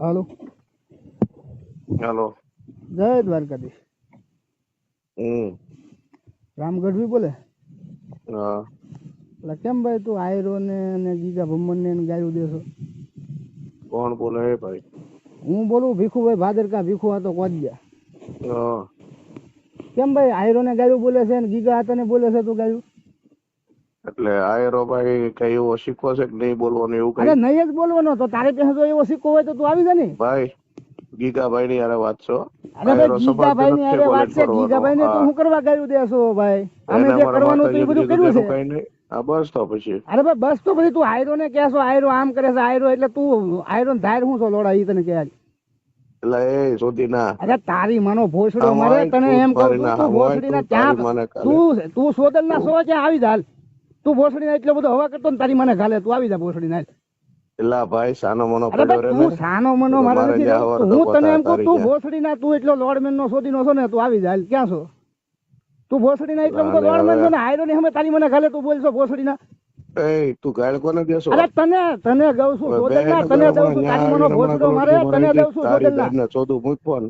હાલો. Hello. જય દ્વારકાધીશ. હમ. રામ ગઢવી બોલે? હા. એટલે કેમ ભાઈ તું આયરો ને ને ગીગા ભમન ને ગાયું દેશો? કોણ બોલે હે ભાઈ? હું બોલું ભીખુભાઈ ભાદરકા ભીખુ હતો કોજ્યા હા. કેમ ભાઈ આયરો ને ગાયું બોલે છે ને ગીગા હતા ને બોલે છે તું ગાયું એટલે આયરો ભાઈ કઈ એવો શીખવો છે કે નહીં બોલવાનું એવું અરે કઈ નહીં જ બોલવાનો તો તારે પાસે જો એવો શીખવો હોય તો તું આવી જા ને. ભાઈ ગીગાભાઈ ની અરે વાત છો અરે ભાઈ ગીગાભાઈ ની અરે વાત છે. ગીગાભાઈ ને તું શું કરવા ગાયું દેસો ભાઈ. અમે જે કરવાનું હતું એ બધું કર્યું છે આ બસ તો પછી. અરે ભાઈ બસ તો પછી તું આયરો ને કહેશો આયરો આમ કરે છે આયરો એટલે તું આયરો ને ધાર હું છો લોડા ઈ તને કહે એટલે એ શોધી ના અરે તારી માનો ભોસડો મારે તને એમ કહું તું ભોસડી ના ત્યાં તું તું સોદલ ના સો કે આવી જાલ હાલ. તું ભોસડી એટલો બધો હવા કરતો ને તારી મને ગાલે તું આવી જા ભોસડી ના એટલે ભાઈ સાનો મનો પડ્યો રે ભાઈ સાનો મનો મારે મારે નથી જ્યાં રહેવું. હવાર હું તને એમ કહું તારી તું ભોસડી ના તું એટલો લોડમેન નો સોદી નો છો ને તું આવી જા. ક્યાં છો? તું ભોસડી ના એટલો બધો લોડમેન છો ને. આયરો ને અમે તારી મને ગાલે તું બોલશો ભોસડી ના. એ તું ગાળ કોને દેશો અરે તને તને છું બેન તને દઉં છું તારી મનો ભોસડો મારે તને દઉં છું.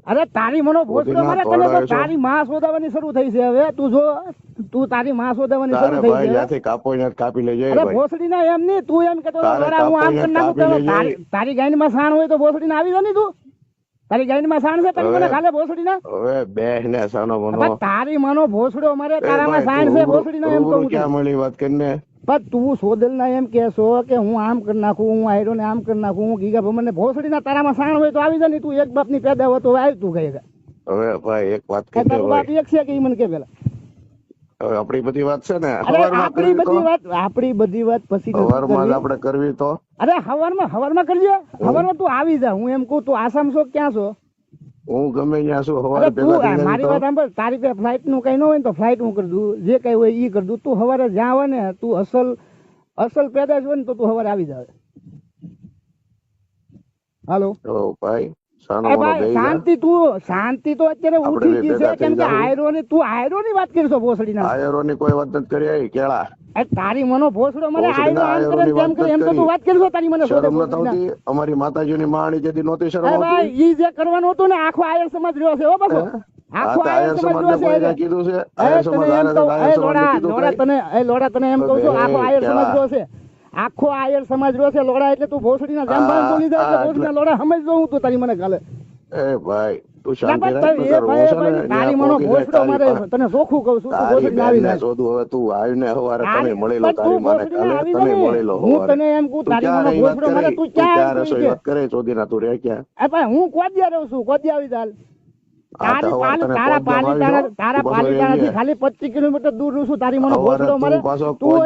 અરે તારી મનો ભોસડો મારે તને. તારી માં શોધાવાની શરૂ થઈ છે હવે. તું જો. તું તારી માં શોધવાની શરૂ થઈ ગઈ છે જ્યાંથી કાપો ત્યાં કાપી લેજે અરે ભોસડી ના એમ નહીં તું એમ કેતો વરા હું આમ કરી નાખું તારી તારી ગાયની માં સાણ હોય તો ભોસડી આવી જાય ને તું. તારી ગાયની માં સાણ છે તને મને ખાલે ભોસડી ના હવે બેહ ને સાનો મનો. તારી માનો ભોસડો મારે તારા માં સાણ છે ભોસડી ના એમ કહું ક્યાં મળી વાત કરીને? પણ તું સોદલ ના એમ કહેશો કે હું આમ કરી નાખું હું આયરો ને આમ કરી નાખું હું ગીગા ભમન ને ભોસડી ના તારામાં સાણ હોય તો આવી જાય ને તું. એક બાપની પેદા હોય તો આવી તું કહે હવે ભાઈ એક વાત એક છે કે ઈ મને કે પેલા? આપણી બધી વાત છે ને આપણી બધી વાત આપણી બધી વાત પછી હવારમાં આપણે કરવી તો? અરે હવારમાં હવારમાં કરજે. હવારમાં તું આવી જા હું એમ કહું તું આસામ છો ક્યાં છો? હું ગમે ત્યાં છું હવારે મારી વાત સાંભળ તારી પાસે ફ્લાઇટનું કઈ ન હોય તો ફ્લાઇટ હું કરી દઉં જે કઈ હોય ઈ કરી દઉં તું સવારે જ્યાં હોય ને તું અસલ અસલ પેદાશ હોય ને તો તું સવારે આવી જાવ હાલો? ભાઈ. સાનો અરે મનો ભાઈ બેહી જા. શાંતિ તું શાંતિ તો અત્યારે ઉઠી ગઈ છે કેમ કે આયરો ની તું આયરો ની વાત કરશો ભોસડી ના આયરોની કોઈ વાત નથી કરી કેળા. તારી મનો ભોસડો મને આયરો આમ કરે તેમ કરે એમ તો તું વાત કરશો તારી મને શરમ ન થતી અમારી માતાજીની માણી જેથી નોતી શરમ આવતી? ભાઈ ઈ જે કરવાનું હતું ને આખો આયર સમાજ રહ્યો છે હો બસો આખો આયર સમાજ રહ્યો છે કીધું છે? આયર તને સમાજ એમ કહું? તને એમ છું આખો આયર સમાજ રહ્યો છે. આખો આયર સમાજ રહ્યો છે લોડા એટલે તું ભોસડીના જામ ભાઈ બોલી જાય એટલે ભોસડીના લોડા સમજ દઉં તું તારી મને કાલે એ ભાઈ તું શાંતિ રાખ ને તારી મનો ભોસડો મારે તને ચોખ્ખું કહું છું તું ભોસડી આવી જાય. શોધું હવે તું આવીને હવારે તને મળી લો તારી મને કાલે તને મળી લો હું તને એમ કહું તારી મનો ભોસડો મારે તું ક્યાં રસોઈ વાત કરે ચોદીના તું રે ક્યાં? એ ભાઈ હું કોદિયા રહું છું કોદિયા આવી જાય. ખાલી પચીસ કિલોમીટર દૂર રહું છું તારી મને ભોસડો તું મારે. તું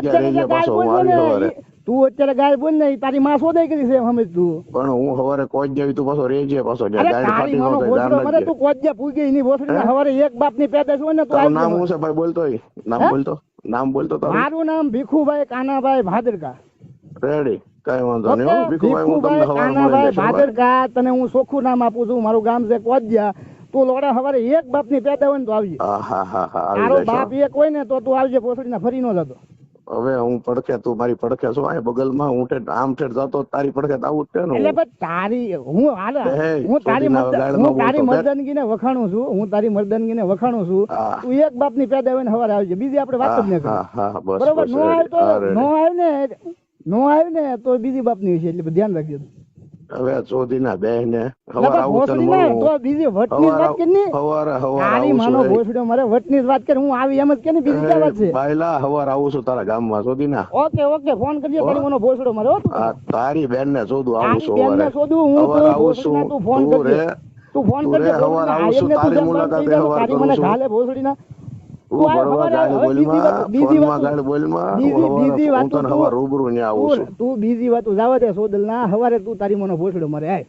જે ને તું અત્યારે ગાય બોલ ને તારી માં શોધાઈ કરી છે સમજ તું પણ હું હવારે કોચ જેવી તું પાછો રેજે પાછો અરે ગાય ફાટી ન મનો થાય, ભોસડો તું કોચ. તું પૂગી ની ભોસડી હવારે એક બાપની પેદાશ હોય ને તો નામ હું છે ભાઈ? બોલતો નામ બોલતો? નામ બોલતો તારું? મારું નામ ભીખુભાઈ કાનાભાઈ ભાદરકા. રેડી કઈ વાંધો નહીં. હું? ભીખુભાઈ હું તમને કાનાભાઈ ભાદરકા તને હું સોખું નામ આપું છું. મારું ગામ છે કોજ્યા તું લોડા હવારે એક બાપની પેદા હોય ને તો આવજે. હા હા હા હા તારો બાપ એક હોય ને તો તું આવજે ભોસડીના ફરી નો જતો. હવે હું પડખે તું મારી પડખે છો આ બગલમાં હું ઠેઠ આમ ઠેઠ જતો તારી પડખે તો આવું છે એટલે હું. તારી હું હાલ હું તારી હું તારી મર્દનગીને વખાણું છું હું તારી મર્દનગીને વખાણું છું. તું એક બાપની પેદા આવીને હવારે આવજે બીજી આપણે વાત જ ન બરોબર? નો આવે તો નો આવે ને નો આવે ને તો બીજી બાપની છે એટલે ધ્યાન રાખજો. હવે ચોધીના બેહ ને હવાર આવું તને મળું. તો બીજી વટની વાત કરી હવારે હવાર તારી આવું માનો છું ભોસડો મારે વટની વાત કરી હું આવી એમ જ કે ને બીજી ક્યાં વાત છે? બાયલા હવાર આવું છું તારા ગામમાં ચોધીના. ઓકે ઓકે ફોન કરજે માનો ભોસડો મારે. હો તારી. બેન ને શોધું આવું છું હવારે. શોધું હું આવું છું. તું ફોન કરજે. તું ફોન કરજે હવાર આવું છું, તારી મુલાકાતે હવાર કરું છું. ભોસડીના. હવારે તું- આવું ના તારી મને ભોસડો મારે આય.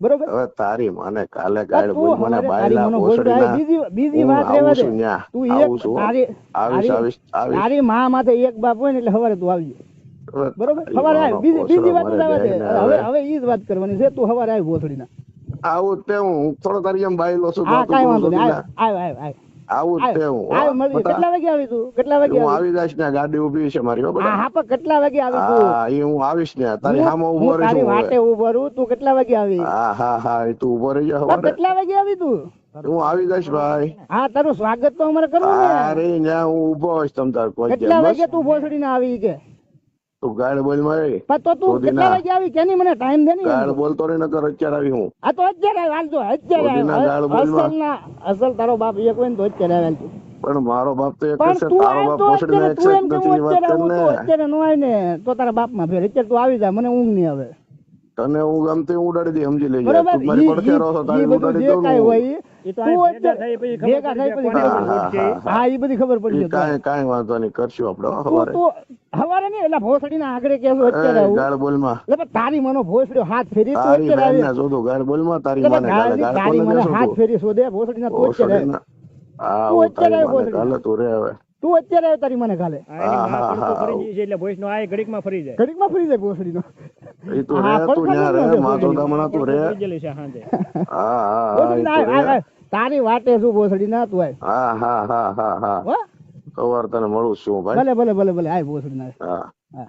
બરોબર? હવે તારી મને કાલે ગાળ બોલ મને બાયલા ભોસડી ભોસડો બીજી બીજી વાત રેવા દે. તું એક તારી આવીશ આવીશ તારી માં માથે એક બાપ હોય ને એટલે હવારે તું આવજે. બરોબર? હવારે આય. બીજી બીજી વાત રેવા દે. હવે હવે. ઈ જ વાત કરવાની છે. તું હવારે આય ભોસડીના. આવું તે હું થોડો તારી એમ બાયલો છું તો કાંઈ વાંધો નહીં. આય આય આય. આવું જ છે હું હો. મળીએ કેટલા વાગે આવી તું? કેટલા વાગે હું આવી? જઈશ ને ગાડી ઊભી છે મારી બરાબર હા પણ કેટલા વાગે આવી તું? હા એ હું આવીશ ને તારી સામે ઊભો ઊભો તારી વાટે ઊભો રહું તું કેટલા વાગે આવી? હા હા હા એ તું ઊભો રહી જા કેટલા વાગે આવી તું? હું આવી જઈશ ભાઈ. હા તારું સ્વાગત તો અમારે કરવું ને અરે ત્યાં હું ઊભો હોઈશ તમ તાર કોઈ કેટલા વાગે તું ભોસડી ના આવી કે તું ગાડ બોલ મારી. પણ તો તું કેટલા વાગે આવી? કેની મને ટાઈમ દે ને? ગાડ બોલતો નહીં નકર અત્યારે આવી હું. આ તો અત્યારે આવી, હાલ તો સુધી ના ગાળ અત્યારે અસલ ના અસલ તારો બાપ એક હોય ને તો અત્યારે આવે તું. પણ મારો બાપ તો એક છે તારો બાપ અત્યારે એક છે નથી વાત અત્યારે કર આવું ને તો અત્યારે નો આવે ને તો તારા બાપમાં ફેર. અત્યારે તું આવી જા મને ઊંઘ નહીં આવે. તને હું ગમતી ઉડાડી દે સમજી લેજે. તું મારી પડખે રહો તારી ઉડાડી દઉં તો ભેગા પછી ભેગા પછી હા, બધી ખબર પડી કાંઈ કાંઈ વાંધો નહીં કરશું આપણે હો, તું સવારે તું હવારે નહીં એટલે ભોસડી ના આગળ કેવું અત્યારે એ, આવું? ગાળ બોલમાં. એટલે તારી મનો ભોસડ્યો હાથ ફેરી તું અત્યારે આવી. ને તારી માને તારી હાથ ફેરી શોધે ભોસડી ના તું અત્યારે હા અત્યારે તારી માને બોલ. રે હવે. તું અત્યારે તારી મને કાલે માં એટલે ભોઈસ નો આ ઘડીકમાં ફરી જાય. ઘડીકમાં ફરી જાય ભોસડી નો ઈ તું રે તું ન્યા રે માથો દામણા તું રે. ફરી હા ભોસડી ના. આ- તારી વાટે શું ભોસડી ના તું આય? હા હા? હા હા હા સવાર તને મળું છું ભાઈ. ભલે ભલે ભલે ભલે. આય ભોસડી ના હા.